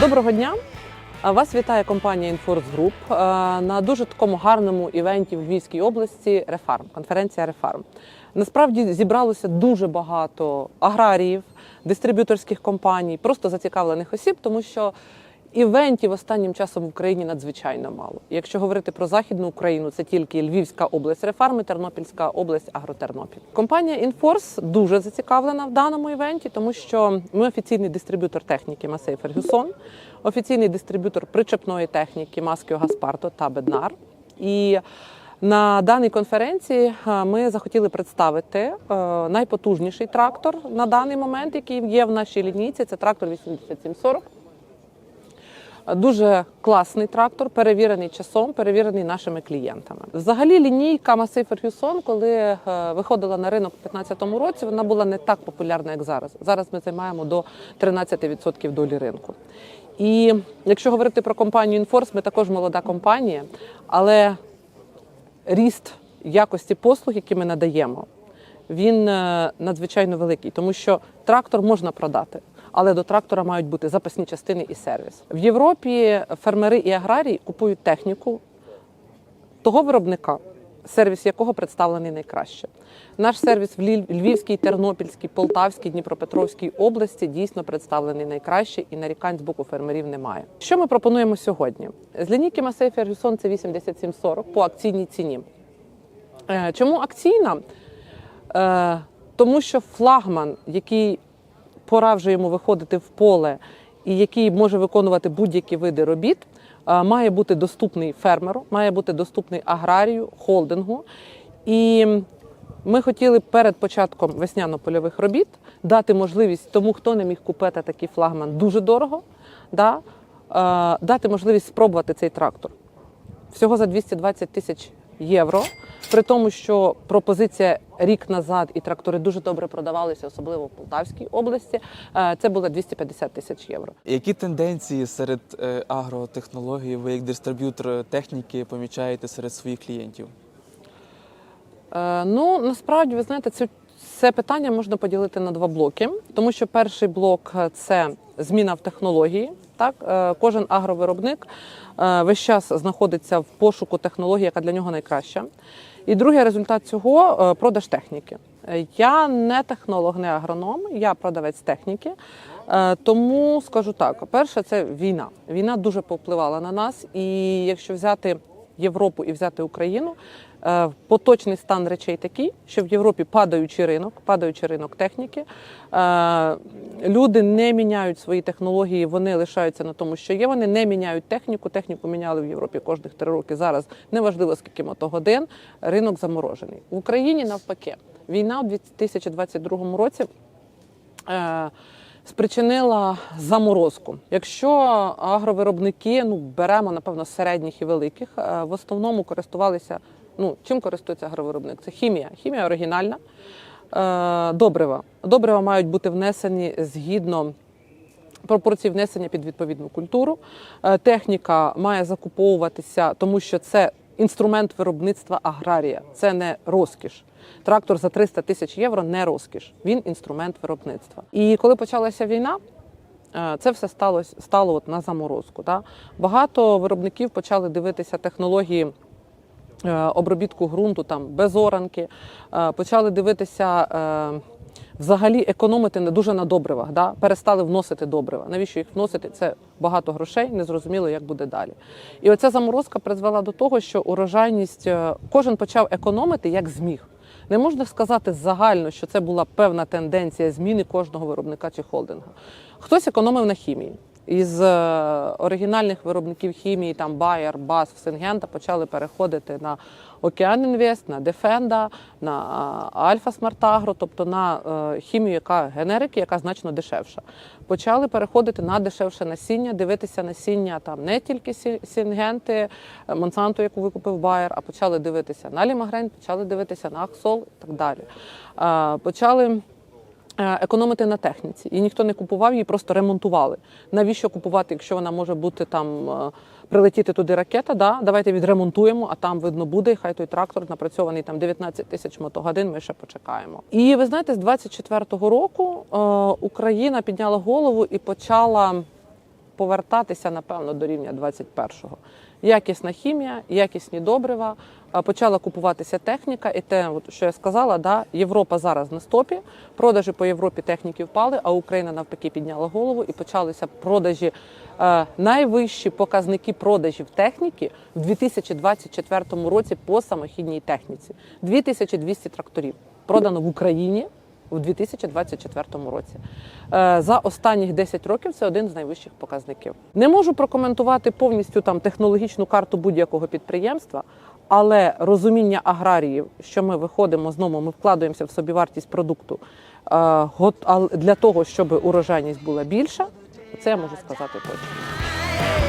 Доброго дня! Вас вітає компанія Інфорс е, на дуже такому гарному івенті в Львівській області Рефарм, конференція Рефарм. Насправді зібралося дуже багато аграріїв, дистриб'юторських компаній, просто зацікавлених осіб, тому що івентів останнім часом в Україні надзвичайно мало. Якщо говорити про Західну Україну, це тільки Львівська область Рефарм і Тернопільська область Агротернопіль. Компанія Inforce дуже зацікавлена в даному івенті, тому що ми офіційний дистриб'ютор техніки Масей Фергюсон, офіційний дистриб'ютор причепної техніки Маскіо Гаспарто та Беднар. І на даній конференції е, ми захотіли представити е, найпотужніший трактор на даний момент, який є в нашій лінійці. Це трактор 8740. Дуже класний трактор, перевірений часом, перевірений нашими клієнтами. Взагалі, лінійка Масей Фергюсон, коли е, виходила на ринок у 2015 році, вона була не так популярна, як зараз. Зараз ми займаємо до 13% долі ринку. І якщо говорити про компанію Inforce, ми також молода компанія, але ріст якості послуг, які ми надаємо, він е, надзвичайно великий, тому що трактор можна продати. Але до трактора мають бути запасні частини і сервіс. В Європі фермери і аграрії купують техніку того виробника, сервіс якого представлений найкраще. Наш сервіс в Львівській, Тернопільській, Полтавській, Дніпропетровській області дійсно представлений найкраще і нарікань з боку фермерів немає. Що ми пропонуємо сьогодні? З лінійки Масей Фергюсон це 8740 по акційній ціні. Е, Чому акційна? Е, Тому що флагман, який пора вже йому виходити в поле і який може виконувати будь-які види робіт, має бути доступний фермеру, має бути доступний аграрію, холдингу. І ми хотіли перед початком весняно-польових робіт дати можливість тому, хто не міг купити такий флагман дуже дорого, да, дати можливість спробувати цей трактор всього за 220 тисяч євро. При тому, що пропозиція рік назад і трактори дуже добре продавалися, особливо в Полтавській області. е, Це було 250 тисяч євро. Які тенденції серед е, агротехнологій ви як дистриб'ютор техніки помічаєте серед своїх клієнтів? Е, Ну насправді ви знаєте, це, це питання можна поділити на два блоки, тому що перший блок е, це зміна в технології. Так, Е, кожен агровиробник е, весь час знаходиться в пошуку технології, яка для нього найкраща. І другий результат цього продаж техніки. Я не технолог, не агроном, я продавець техніки. Тому скажу так: перше, це війна. Війна дуже повпливала на нас, і якщо взяти Європу і взяти Україну. е, Поточний стан речей такий, що в Європі падаючий ринок, падаючий ринок техніки. Е, Люди не міняють свої технології, вони лишаються на тому, що є. Вони не міняють техніку. Техніку міняли в Європі кожних три роки. Зараз неважливо скільки мотогодин. Ринок заморожений в Україні. Навпаки, війна у 2022 році. Спричинила заморозку. Якщо агровиробники, ну беремо напевно середніх і великих, е, в основному користувалися. Ну чим користується агровиробник? Це хімія. Хімія оригінальна. Е, Добрива. Добрива мають бути внесені згідно пропорції внесення під відповідну культуру. Е, Техніка має закуповуватися, тому що це інструмент виробництва аграрія, це не розкіш. Трактор за 300 тисяч євро не розкіш, він інструмент виробництва. І коли почалася війна, е, це все стало, стало от на заморозку. Да? Багато виробників почали дивитися технології е, обробітку ґрунту там без оранки, е, почали дивитися. Взагалі економити не дуже на добривах, да? перестали вносити добрива. Навіщо їх вносити? Це багато грошей, незрозуміло, як буде далі. І оця заморозка призвела до того, що урожайність кожен почав економити як зміг. Не можна сказати загально, що це була певна тенденція зміни кожного виробника чи холдингу. Хтось економив на хімії. Із е, оригінальних виробників хімії, там Bayer, BASF, Syngenta почали переходити на Океан Інвест, на Defenda, на Альфа Смартагро, тобто на е, хімію, яка генерики, яка значно дешевша. Почали переходити на дешевше насіння, дивитися насіння там не тільки Сі- Сінгенти, е, Монсанто, яку викупив Bayer, а почали дивитися на Лімагрен, почали дивитися на Аксол і так далі. Е, Почали е, економити на техніці. І ніхто не купував її, просто ремонтували. Навіщо купувати, якщо вона може бути там, е, прилетіти туди ракета, да? давайте відремонтуємо, а там видно буде, хай той трактор напрацьований там 19 тисяч мотогодин, ми ще почекаємо. І ви знаєте, з 24-го року е, Україна підняла голову і почала повертатися, напевно, до рівня 21-го. Якісна хімія, якісні добрива, почала купуватися техніка, і те, що я сказала, да, Європа зараз на стопі. Продажі по Європі техніки впали, а Україна навпаки підняла голову і почалися продажі. е, Найвищі показники продажів техніки в 2024 році по самохідній техніці. 2200 тракторів продано в Україні у 2024 році. Е, За останніх 10 років це один з найвищих показників. Не можу прокоментувати повністю там технологічну карту будь-якого підприємства, але розуміння аграріїв, що ми виходимо знову, ми вкладаємося в собівартість продукту е, для того, щоб урожайність була більша, це я можу сказати точно.